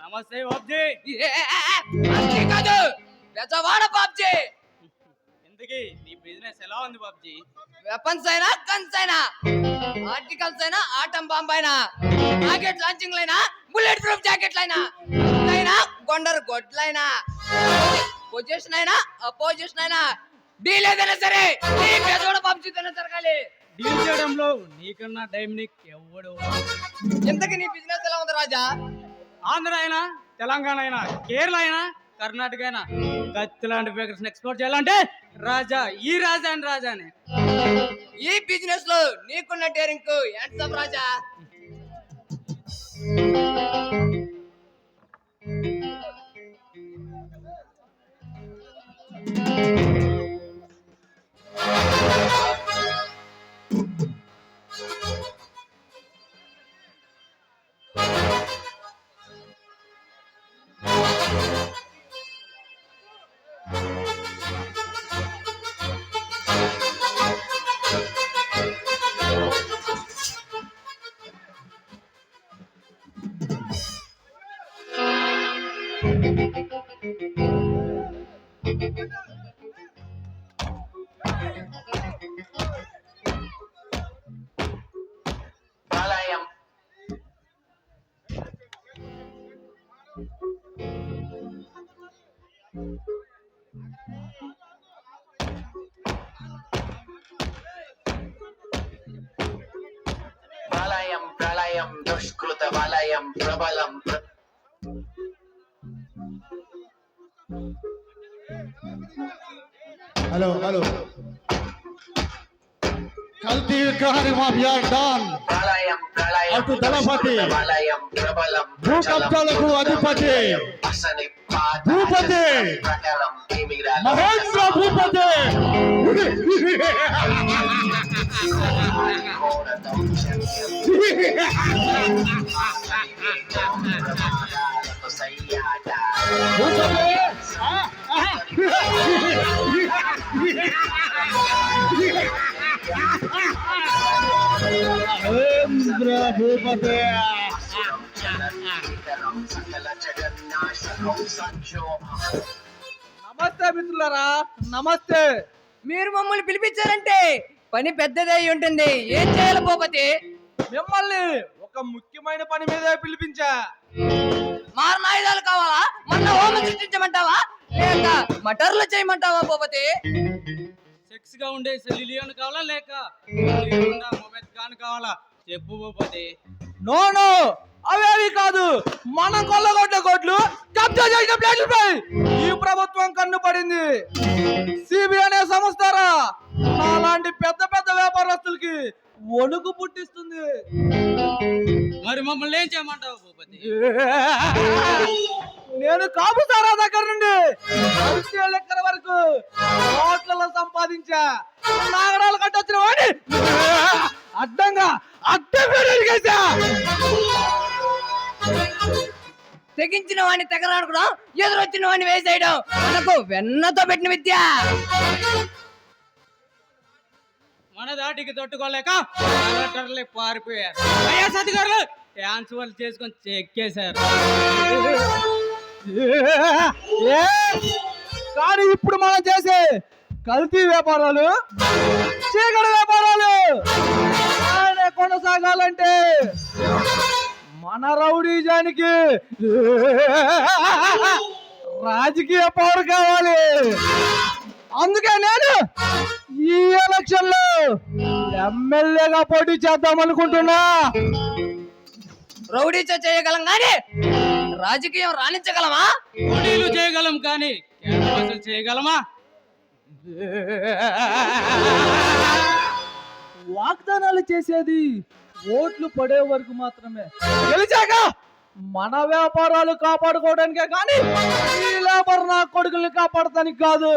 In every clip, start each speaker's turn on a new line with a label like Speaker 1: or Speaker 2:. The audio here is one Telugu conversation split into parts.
Speaker 1: నమస్తే బాబ్జీ.
Speaker 2: ఏ, పబ్జి కాదు బెజవాడ పబ్జి
Speaker 1: ఇంతకీ నీ బిజినెస్ ఎలా ఉంది బాబ్జీ?
Speaker 2: వెపన్స్ అయినా గన్స్ అయినా ఆర్టికల్స్ అయినా ఆటం బాంబ్ అయినా రాకెట్ లాంచింగ్ అయినా బుల్లెట్ ప్రూఫ్ జాకెట్లు అయినా అయినా కొండరు గొడ్లైనా పొజిషన్ అయినా అపోజిషన్ అయినా డీల్ ఏదైనా సరే నీ బెజవాడ పబ్జితోనే జరగాలి.
Speaker 1: డీల్ చేయడంలో నీకన్నా డైమినిక్ ఎవడు
Speaker 2: ఇంతకి నీ బిజినెస్ ఎలా ఉంది రాజా?
Speaker 1: ఆంధ్ర అయినా తెలంగాణ అయినా కేరళ అయినా కర్ణాటక అయినా కత్తి లాంటి పేకర్స్ ఎక్స్పోర్ట్ చేయాలంటే రాజా ఈ రాజా అని రాజానే.
Speaker 2: ఈ బిజినెస్లో నీకున్న డేరింగ్ హ్యాండ్సమ్ రాజా.
Speaker 3: Palayam. ప్రళయం ప్రళయం దుష్కృత వలయం ప్రబలం ప్ర-
Speaker 4: హలో హలో కల్తీ విగ్రహానికి మాఫియా డాన్
Speaker 3: ప్రళయం ప్రళయం
Speaker 4: అటు దళపతి.
Speaker 3: దుష్కృత వలయం ప్రబలం
Speaker 4: భూ కబ్జాలకు అధిపతి
Speaker 3: అసని పాత
Speaker 4: భూపతి.
Speaker 3: ప్రకరం తిమిరాల
Speaker 4: మహేంద్ర భూపతి
Speaker 3: ఘోర దౌర్జన్యం ప్రమాదాలకు సయ్యాట
Speaker 4: భూపతి ఆ, ఆ. మహేంద్ర భూపతి
Speaker 3: సకల జగన్నాశకం సంక్షోభం
Speaker 1: నమస్తే మిత్రులారా నమస్తే.
Speaker 2: మీరు మమ్మల్ని పిలిపించారంటే పని పెద్దదే అయి ఉంటుంది. ఏం చేయాలి భూపతి?
Speaker 1: మిమ్మల్ని ఒక ముఖ్యమైన పని మీద పిలిపించా.
Speaker 2: మారణాయుధాలు కావాలా? మన హోమ సృష్టించమంటావా? లేక మటర్లు చేయమంటావా భూపతి?
Speaker 1: సెక్స్గా ఉండే సెల్లిలియన్ కావాలా లేక మొబైల్ కాన్ కావాలా? చెప్పు భూపతి. No no. అవేవి కాదు. మనం కొల్లగొట్టే కోట్లు కబ్జా చేసిన ప్లేట్లపై ఈ ప్రభుత్వం కన్ను పడింది. సిబి అనే సంస్థరా? అలాంటి పెద్ద పెద్ద వ్యాపారస్తులకి వణుకు పుట్టిస్తుంది. మరి మమ్మల్ని ఏం చేయమంటావు భూపతి? నేను కాపు సారా దగ్గర నుండి లెక్కల వరకు కోట్లలో సంపాదించా? నాగరాలు కట్టొచ్చిన వాడిని అడ్డంగా అడ్డంగా
Speaker 2: తెగించిన వాడిని తెగరాడుకోవడం ఎదురొచ్చిన వాడిని వేసేయడం. మనకు వెన్నతో పెట్టిన విద్య.
Speaker 1: మన దాటికి తట్టుకోలేక కలెక్టర్లే పారిపోయారు. వైఎస్ అధికారులు వాళ్ళు చేసుకొని చెక్కేశారు. కానీ ఇప్పుడు మనం చేసే కల్తీ వ్యాపారాలు చీకటి వ్యాపారాలు కొనసాగాలంటే మన రౌడీజానికి రాజకీయ పవర్ కావాలి. అందుకే నేను ఈ ఎలక్షన్లో ఎమ్మెల్యేగా పోటీ చేద్దాం అనుకుంటున్నా
Speaker 2: రౌడీచో చేయగలం కానీ రాజకీయం రాణించగలమా?
Speaker 1: పోటీలు చేయగలం కానీ చేయగలమా? వాగ్దానాలు చేసేది ఓట్లు పడే వరకు మాత్రమే. గెలిచాక మన వ్యాపారాలు కాపాడుకోవడానికే కానీ ఈ లేబర్ నా కొడుకుల్ని కాపాడటానికి కాదు.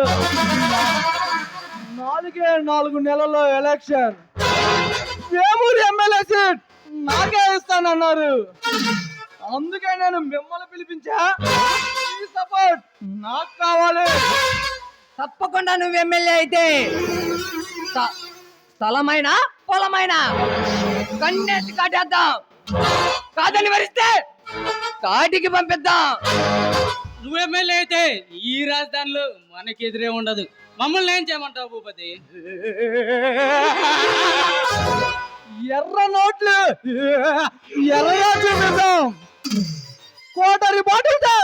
Speaker 1: నాలుగే నాలుగు నెలల్లో ఎలక్షన్. వేమూరు ఎమ్మెల్యే సీట్ నాకే ఇస్తానన్నారు. అందుకే నేను మిమ్మల్ని పిలిపించా. సపోర్ట్ నాకు కావాలి.
Speaker 2: తప్పకుండా నువ్వు ఎమ్మెల్యే అయితే స్థ- స్థలమైన పొలమైన కన్నెత్తి కాటేద్దాం. కాదని వరిస్తే కాటికి పంపిద్దాం.
Speaker 5: నువ్వు ఎమ్మెల్యే అయితే ఈ రాజధానిలో మనకి ఎదురే ఉండదు. మమ్మల్ని ఏం చేయమంటావు భూపతి?
Speaker 1: ఎర్ర నోట్లు. ఎర్రగా చూపిద్దాం. కోటరి బాటిల్తో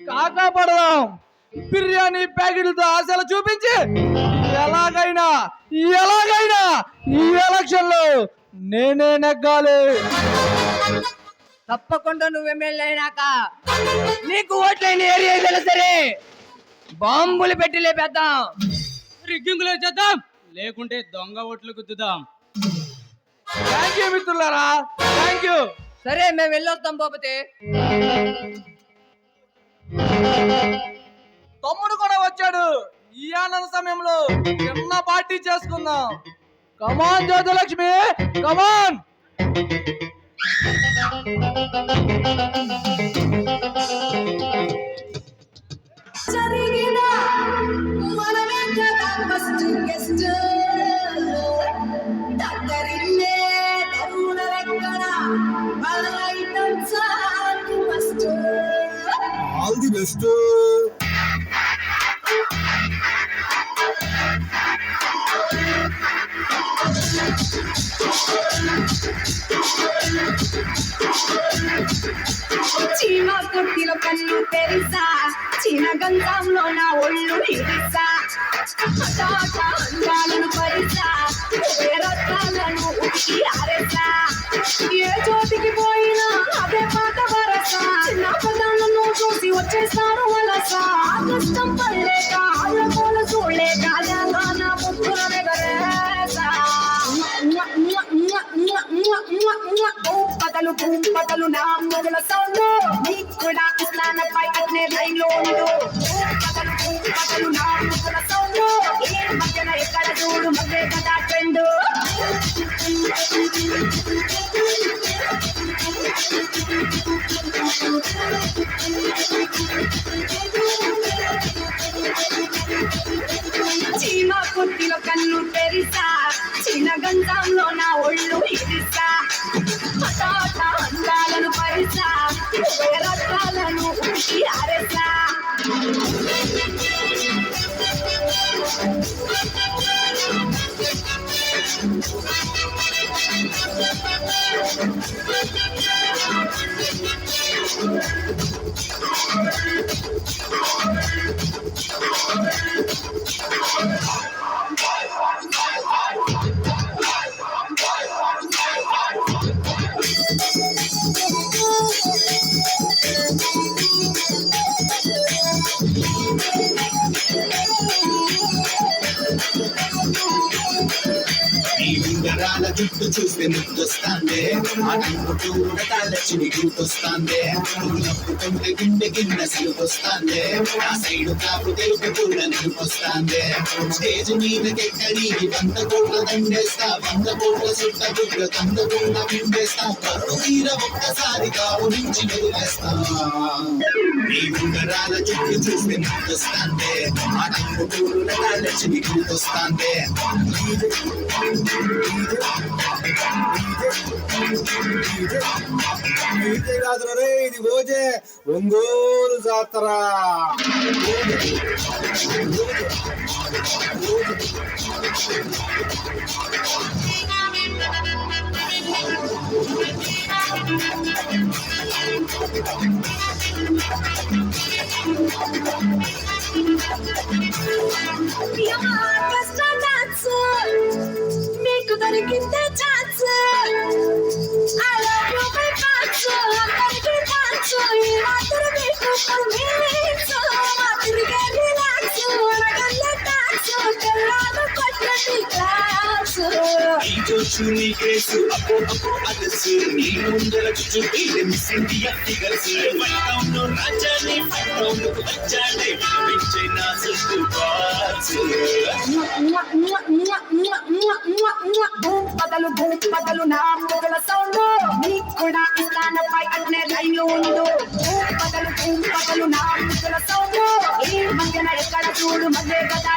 Speaker 1: కాకా పడదాం బిర్యానీ ప్యాకెట్లతో ఆశలు చూపించి ఎలాగైనా ఎలాగైనా ఈ ఎలక్షన్లో నేనే నెగ్గాలి.
Speaker 2: తప్పకుండా నువ్వు ఎమ్మెల్యే అయినాక నీకు ఓట్లైన ఏరియా ఏదైనా సరే బాంబులు పెట్టి లేపేద్దాం.
Speaker 5: రిగ్గింగులు చేద్దాం లేకుంటే దొంగ ఓట్లు గుద్దుదాం.
Speaker 1: థ్యాంక్ యూ మిత్రులారా థ్యాంక్ యూ.
Speaker 2: సరే మేము వెళ్ళొస్తాం బాబతే
Speaker 1: తమ్ముడు కూడా వచ్చాడు. ఈ ఆనంద సమయంలో చిన్న పార్టీ చేసుకుందాం. కమాన్ జ్యోతిలక్ష్మి. కమాన్
Speaker 6: చీమ తొట్టిలో కన్ను తెరిసా. చిన్న గంధంలో నా ఒళ్ళు ఇరిసా అందాలను పరిసా. రత్నాలను ఉడికి ఆరేసా ఏ చోటికి పోయినా అదే పాత వరస. నా పదాలను చూసి వచ్చేస్తారు వలస. కష్టం పడలేక ఆళ్ళ కోల చూడలేక నా ముక్కుల నెగరేసా పదలు పదలు నా మొదల చీమ కుట్టిలో కన్ను తెరిసా చిన్న గంధంలో నా ఒళ్ళు ఇరిసా. అందాలను పరిసా రత్నాలను ఉడికి అరే
Speaker 7: ఈ ఉంగరాల జుట్టు చూస్తే ముద్దొస్తాందే ఆ నవ్వుతూ ఉండటాలచ్చిని గుర్తొస్తాందే నువ్వు గుండె కింద సిలుకొస్తాందే. ఆ సైడు కాపు తెలుపు కూడా నిలుపొస్తాందే స్టేజ్ మీద మీదకెక్కడి వంద కోట్ల దండేస్తా వంద కోట్ల సుట్ట గుడ్డ తంద కోట్ల పిండేస్తా. పరుడు తీర ఒక్కసారి కావు నుంచి వదిలేస్తా ఈ ఉంగరాల జుట్టు చూస్తే ముద్దొస్తాందే ఆ నవ్వుతూ ఉండటాలచ్చిని గుర్తొస్తాందే
Speaker 8: ఇదే కాదురా రే ఇది రోజే ఒంగోలు జాతర
Speaker 6: మీకు ఈ
Speaker 7: నీ కేసు అప్పు అప్పు అదసు నీ ముందర చుట్టూ మిస్ ఇండియా ఫిగర్స్ వైటౌన్ రాజాని ఫైట్ వైటౌన్ వచ్చాడే వించే నా సుట్టు పాస్
Speaker 6: బదలు బదలు నా మొగల సౌండ్ నీకు కూడా ఇస్తానపై అట్నే రైలు ఉండు బదలు బదలు నా మొగల సౌండ్ ఈ మధ్యన ఎక్కడ చూడు మధ్య కదా